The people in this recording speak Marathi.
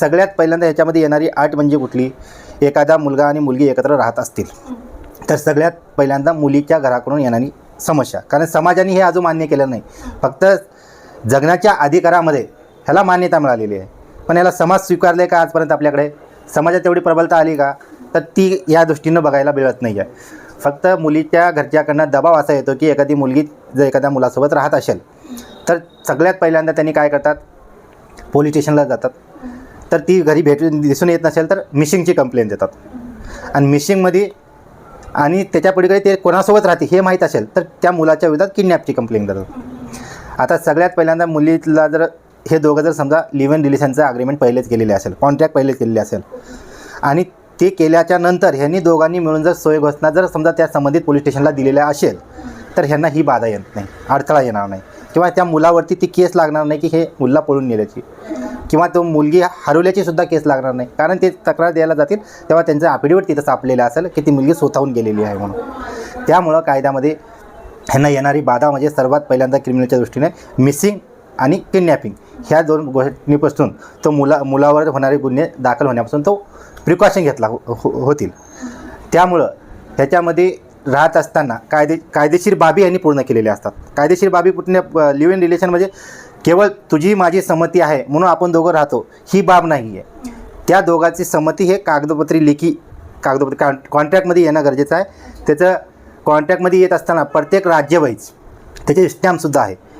सगळ्यात पहिल्यांदा याच्यामध्ये येणारी आठ म्हणजे कुठली? एखादा मुलगा आणि मुलगी एकत्र राहत असतील. तर सगळ्यात पहिल्यांदा मुलीच्या घराकडून येणारी समस्या. कारण समाजाने हे अजून मान्य केलं नाही. फक्त जगण्याच्या अधिकारामध्ये ह्याला मान्यता मिळालेली आहे. पण याला समाज स्वीकारले का आजपर्यंत आपल्याकडे? समाजात तेवढी प्रबलता आली का? तर ती या दृष्टीनं बघायला मिळत नाही आहे फक्त मुलीच्या घरच्याकडनं दबाव असा येतो की एखादी मुलगी जर एखाद्या मुलासोबत राहत असेल तर सगळ्यात पहिल्यांदा त्यांनी काय करतात? पोलीस स्टेशनला जातात. तर ती घरी भेटून दिसून येत नसेल तर मिशिंगची कंप्लेंट देतात. आणि मिशिंगमध्ये आणि त्याच्या ते कोणासोबत राहते हे माहीत असेल तर त्या मुलाच्या विरोधात किडनॅपची कंप्लेंट देतात. आता सगळ्यात पहिल्यांदा मुलीला जर हे दोघं जर समजा लिव्ह इन रिलेशनचं अग्रीमेंट पहिलेच केलेले असेल कॉन्ट्रॅक्ट पहिलेच केलेले असेल. आणि ते केल्याच्यानंतर ह्यांनी दोघांनी मिळून जर सोय घोषणा जर समजा त्या संबंधित पोलीस स्टेशनला दिलेल्या असेल तर ह्यांना ही बाधा येत नाही अडथळा येणार नाही. किंवा त्या मुलावरती ती केस लागणार नाही की हे मुलला पळून नेल्याची. किंवा तो मुलगी हरवल्याची सुद्धा केस लागणार नाही. कारण ते तक्रार द्यायला जातील तेव्हा त्यांचं ॲफिडेविट तिथं सापलेलं असेल की ती मुलगी स्वतःहून गेलेली आहे म्हणून. त्यामुळं कायद्यामध्ये ह्यांना येणारी बाधा म्हणजे सर्वात पहिल्यांदा क्रिमिनलच्या दृष्टीने मिसिंग आणि किडनॅपिंग ह्या दोन गोष्टींपासून तो मुला मुलावर होणारे गुन्हे दाखल होण्यापासून तो प्रिकॉशन घेतला हो हो- होतील. त्यामुळं ह्याच्यामध्ये राहत असताना कायदे कायदेशीर बाबी यांनी पूर्ण केलेल्या असतात. कायदेशीर बाबी पूर्ण लिव्ह इन रिलेशन म्हणजे केवळ तुझी माझी संमती आहे म्हणून आपण दोघं राहतो ही बाब नाही आहे त्या दोघांची संमती हे कागदपत्री लेखी कागदपत्री कॉन कॉन्ट्रॅक्टमध्ये येणं गरजेचं आहे. त्याचं कॉन्ट्रॅक्टमध्ये येत असताना प्रत्येक राज्यवाईज त्याचे स्टॅम्पसुद्धा आहे.